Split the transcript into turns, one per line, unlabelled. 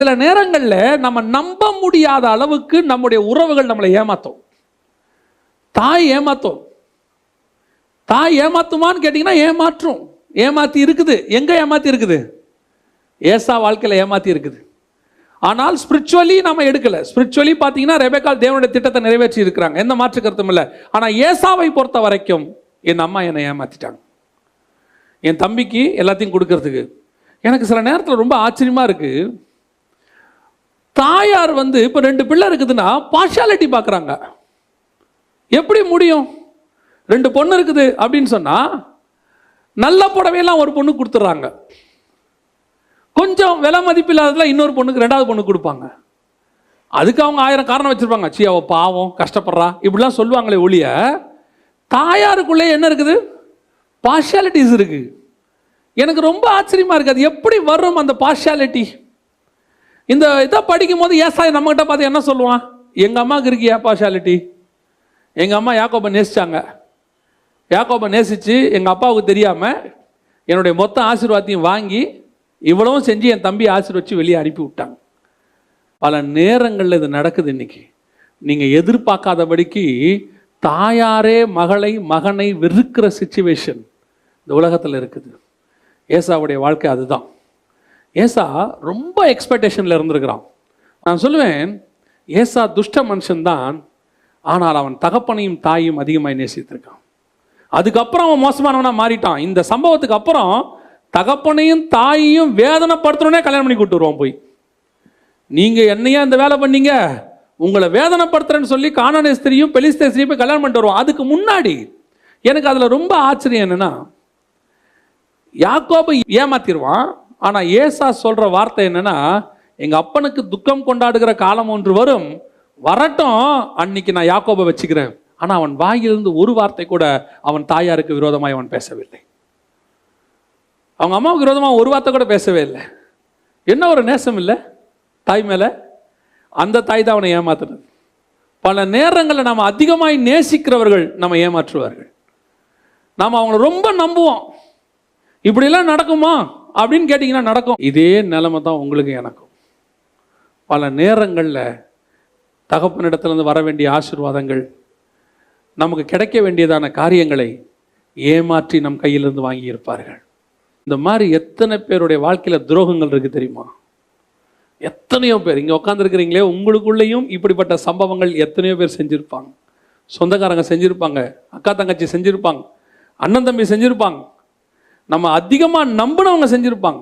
சில நேரங்களில் நம்ம நம்ப முடியாத அளவுக்கு நம்முடைய உறவுகள் நம்மளை ஏமாத்தும். தாய் ஏமாத்தும். தாய் ஏமாத்துமான்னு கேட்டிங்கன்னா ஏமாற்றும். ஏமாத்தி இருக்குது. எங்கே ஏமாத்தி இருக்குது? ஏசா வாழ்க்கையில் ஏமாத்தி இருக்குது. ஆனால் ஸ்பிரிச்சுவலி நம்ம எடுக்கல. ஸ்பிரிச்சுவலி பார்த்தீங்கன்னா ரெபேக்கால் தேவனுடைய திட்டத்தை நிறைவேற்றி இருக்கிறாங்க. எந்த மாற்று கருத்தும் இல்லை. ஆனால் ஏசாவை பொறுத்த வரைக்கும் என் அம்மா என்னை ஏமாத்திட்டாங்க. என் தம்பிக்கு எல்லாத்தையும் கொடுக்கறதுக்கு. எனக்கு சில நேரத்தில் ரொம்ப ஆச்சரியமாக இருக்கு. தாயார் வந்து இப்போ ரெண்டு பிள்ளை இருக்குதுன்னா பார்ஷாலிட்டி பார்க்குறாங்க. எப்படி முடியும்? ரெண்டு பொண்ணு இருக்குது அப்படின்னு சொன்னால் நல்ல புடவையெல்லாம் ஒரு பொண்ணு கொடுத்துட்றாங்க. கொஞ்சம் விலை மதிப்பில்லாததுல இன்னொரு பொண்ணுக்கு ரெண்டாவது பொண்ணு கொடுப்பாங்க. அதுக்கு அவங்க ஆயிரம் காரணம் வச்சுருப்பாங்க. சி அவ பாவம் கஷ்டப்படுறா இப்படிலாம் சொல்லுவாங்களே ஒழிய தாயாருக்குள்ளே என்ன இருக்குது? பார்ஷாலிட்டிஸ் இருக்குது எனக்கு ரொம்ப ஆச்சரியமாக இருக்குது அது எப்படி வரும் அந்த பார்ஷாலிட்டி இந்த இதை படிக்கும் போது ஏசாய் நம்மகிட்ட பார்த்து என்ன சொல்லுவான்? எங்கள் அம்மாவுக்கு இருக்கு ஏன் பார்ஷாலிட்டி எங்கள் அம்மா யாக்கோபை நேசிச்சாங்க. யாக்கோபை நேசித்து எங்கள் அப்பாவுக்கு தெரியாமல் என்னுடைய மொத்த ஆசீர்வாதத்தையும் வாங்கி இவ்வளவும் செஞ்சு என் தம்பி ஆசீர்வச்சு வெளியே அனுப்பி விட்டாங்க. பல நேரங்களில் இது நடக்குது இன்னைக்கு. நீங்கள் எதிர்பார்க்காதபடிக்கு தாயாரே மகளை மகனை வெறுக்கிற சுச்சுவேஷன் இந்த உலகத்தில் இருக்குது. ஏசாவுடைய வாழ்க்கை அதுதான். ஏசா ரொம்ப எக்ஸ்பெக்டேஷனில் இருந்திருக்கிறான். நான் சொல்லுவேன் ஏசா துஷ்ட மனுஷன்தான் ஆனால் அவன் தகப்பனையும் தாயும் அதிகமாக நேசித்திருக்கான். அதுக்கப்புறம் அவன் மோசமானவனா மாறிட்டான். இந்த சம்பவத்துக்கு அப்புறம் தகப்பனையும் தாயையும் வேதனைப்படுத்தணுன்னே கல்யாணம் பண்ணி கூட்டு வருவான் போய். நீங்கள் என்னையா இந்த வேலை பண்ணீங்க? உங்களை வேதனைப்படுத்துறேன்னு சொல்லி காணானேஸ்திரியும் பெலிஸ்தேஸ்திரியும் போய் கல்யாணம் பண்ணிட்டு வருவான். அதுக்கு முன்னாடி எனக்கு அதில் ரொம்ப ஆச்சரியம் என்னென்னா யாக்கோபை ஏமாத்திடுவான் ஆனால் ஏசா சொல்கிற வார்த்தை என்னென்னா எங்கள் அப்பனுக்கு துக்கம் கொண்டாடுகிற காலம் ஒன்று வரும். வரட்டும் அன்னைக்கு நான் யாக்கோபை வச்சுக்கிறேன். ஆனால் அவன் வாயிலிருந்து ஒரு வார்த்தை கூட அவன் தாயாருக்கு விரோதமாக அவன் பேசவில்லை. அவங்க அம்மாவுக்கு விரோதமாக ஒரு வார்த்தை கூட பேசவே இல்லை. என்ன ஒரு நேசம் இல்லை? தாய் மேலே? அந்த தாய் தான் அவனை ஏமாத்துனது. பல நேரங்களில் நாம் அதிகமாய் நேசிக்கிறவர்கள் நம்ம ஏமாற்றுவார்கள். நாம் அவங்கள ரொம்ப நம்புவோம். இப்படிலாம் நடக்குமா? அப்படின்னு கேட்டிங்கன்னா நடக்கும். இதே நிலைமை தான் உங்களுக்கு எனக்கும். பல நேரங்களில் தகப்பனிடத்துலேருந்து வர வேண்டிய ஆசீர்வாதங்கள் நமக்கு கிடைக்க வேண்டியதான காரியங்களை ஏமாற்றி நம் கையிலிருந்து வாங்கி இருப்பார்கள் இந்த மாதிரி எத்தனை பேருடைய வாழ்க்கையில் துரோகங்கள் இருக்குது தெரியுமா? எத்தனையோ பேர். இங்கே உட்காந்துருக்கிறீங்களே உங்களுக்குள்ளேயும் இப்படிப்பட்ட சம்பவங்கள் எத்தனையோ பேர் செஞ்சுருப்பாங்க. சொந்தக்காரங்க செஞ்சுருப்பாங்க அக்கா தங்கச்சி செஞ்சுருப்பாங்க அண்ணன் தம்பி செஞ்சுருப்பாங்க. நம்ம அதிகமாக நம்பினவங்க செஞ்சுருப்பாங்க.